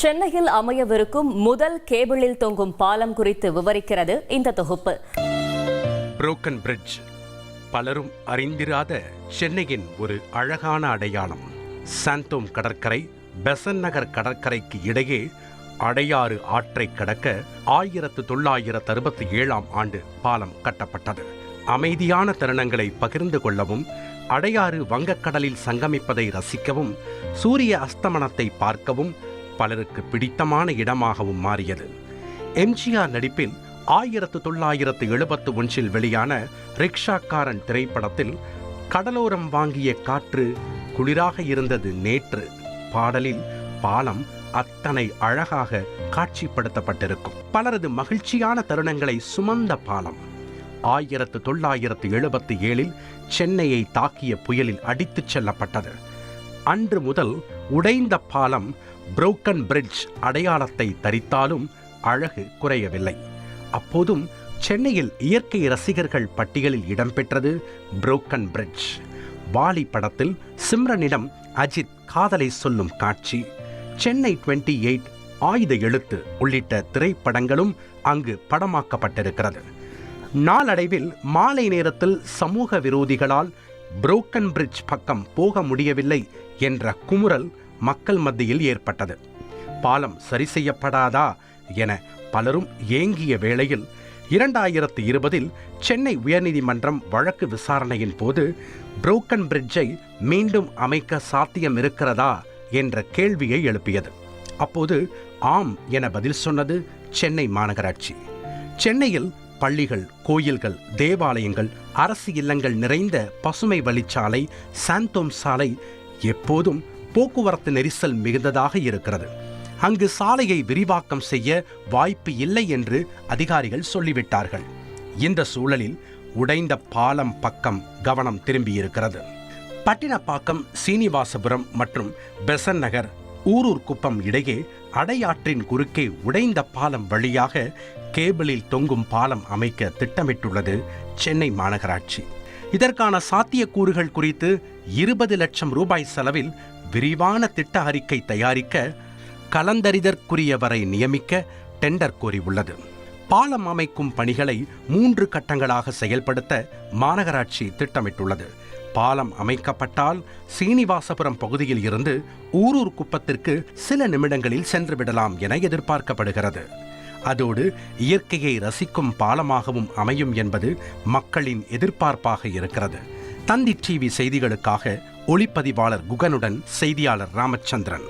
சென்னையில் அமையவிருக்கும் முதல் கேபிளில் தொங்கும் பாலம் குறித்து விவரிக்கிறது இந்த தொகுப்பு. புரோக்கன் பிரிட்ஜ் பலரும் அறிந்திராத சென்னையின் ஒரு அழகான அடையாளம். சாந்தோம் கடற்கரை பெசன் நகர் கடற்கரைக்கு இடையே அடையாறு ஆற்றை கடக்க ஆயிரத்து தொள்ளாயிரத்து அறுபத்தி ஏழாம் ஆண்டு பாலம் கட்டப்பட்டது. அமைதியான தருணங்களை பகிர்ந்து கொள்ளவும் அடையாறு வங்கக்கடலில் சங்கமிப்பதை ரசிக்கவும் சூரிய அஸ்தமனத்தை பார்க்கவும் பலருக்கு பிடித்தமான இடமாகவும் மாறியது. எம்ஜிஆர் நடிப்பில் ஆயிரத்து தொள்ளாயிரத்து எழுபத்து ஒன்றில் வெளியான ரிக்ஷாக்காரன் திரைப்படத்தில் கடலோரம் வாங்கிய காற்று குளிராக இருந்தது நேற்று. பாடலில் பாலம் அத்தனை அழகாக காட்சிப்படுத்தப்பட்டிருக்கும். பலரது மகிழ்ச்சியான தருணங்களை சுமந்த பாலம். ஆயிரத்து தொள்ளாயிரத்து எழுபத்தி ஏழில் சென்னையை தாக்கிய புயலில் அடித்துச் செல்லப்பட்டது. அன்று முதல் உடைந்த பாலம் புரோக்கன் பிரிட்ஜ் அடையாளத்தை தரித்தாலும் அழகு குறையவில்லை. அப்போதும் சென்னையில் இயற்கை ரசிகர்கள் பட்டியலில் இடம்பெற்றது புரோக்கன் பிரிட்ஜ் வாலி படத்தில் சிம்ரனிடம் அஜித் காதலை சொல்லும் காட்சி. சென்னை டுவெண்ட்டி எயிட் ஆயுத எழுத்து உள்ளிட்ட திரைப்படங்களும் அங்கு படமாக்கப்பட்டிருக்கிறது. நாளடைவில் மாலை நேரத்தில் சமூக விரோதிகளால் புரோக்கன் பிரிட்ஜ் பக்கம் போக முடியவில்லை என்ற குமுறல் மக்கள் மத்தியில் ஏற்பட்டது. பாலம் சரி செய்யப்படாதா என பலரும் ஏங்கிய வேளையில் இரண்டாயிரத்து இருபதில் சென்னை உயர்நீதிமன்றம் வழக்கு விசாரணையின் போது புரோக்கன் பிரிட்ஜை மீண்டும் அமைக்க சாத்தியம் இருக்கிறதா என்ற கேள்வியை எழுப்பியது. அப்போது ஆம் என பதில் சொன்னது சென்னை மாநகராட்சி. சென்னையில் பள்ளிகள் கோயில்கள் தேவாலயங்கள் அரசு இல்லங்கள் நிறைந்த பசுமை வழிச்சாலை சாந்தோம் சாலை எப்போதும் போக்குவரத்து நெரிசல் மிகுந்ததாக இருக்கிறது. அங்கு சாலையை விரிவாக்கம் செய்ய வாய்ப்பு இல்லை என்று அதிகாரிகள் சொல்லிவிட்டார்கள். இந்த சூழலில் உடைந்த பாலம் பக்கம் கவனம் திரும்பியிருக்கிறது. பட்டினப்பாக்கம் சீனிவாசபுரம் மற்றும் பெசன் நகர் ஊரூர் குப்பம் இடையே அடையாற்றின் குறுக்கே உடைந்த பாலம் வழியாக கேபிளில் தொங்கும் பாலம் அமைக்க திட்டமிட்டுள்ளது சென்னை மாநகராட்சி. இதற்கான சாத்தியக்கூறுகள் குறித்து இருபது லட்சம் ரூபாய் செலவில் விரிவான திட்ட அறிக்கை தயாரிக்க கலந்தறிதற்குரியவரை நியமிக்க டெண்டர் கோரியுள்ளது. பாலம் அமைக்கும் பணிகளை மூன்று கட்டங்களாக செயல்படுத்த மாநகராட்சி திட்டமிட்டுள்ளது. பாலம் அமைக்கப்பட்டால் சீனிவாசபுரம் பகுதியில் இருந்து ஊரூர் குப்பத்திற்கு சில நிமிடங்களில் சென்று விடலாம் என எதிர்பார்க்கப்படுகிறது. அதோடு இயற்கையை ரசிக்கும் பாலமாகவும் அமையும் என்பது மக்களின் எதிர்பார்ப்பாக இருக்கிறது. தந்தி டிவி செய்திகளுக்காக ஒளிப்பதிவாளர் குகனுடன் செய்தியாளர் ராமச்சந்திரன்.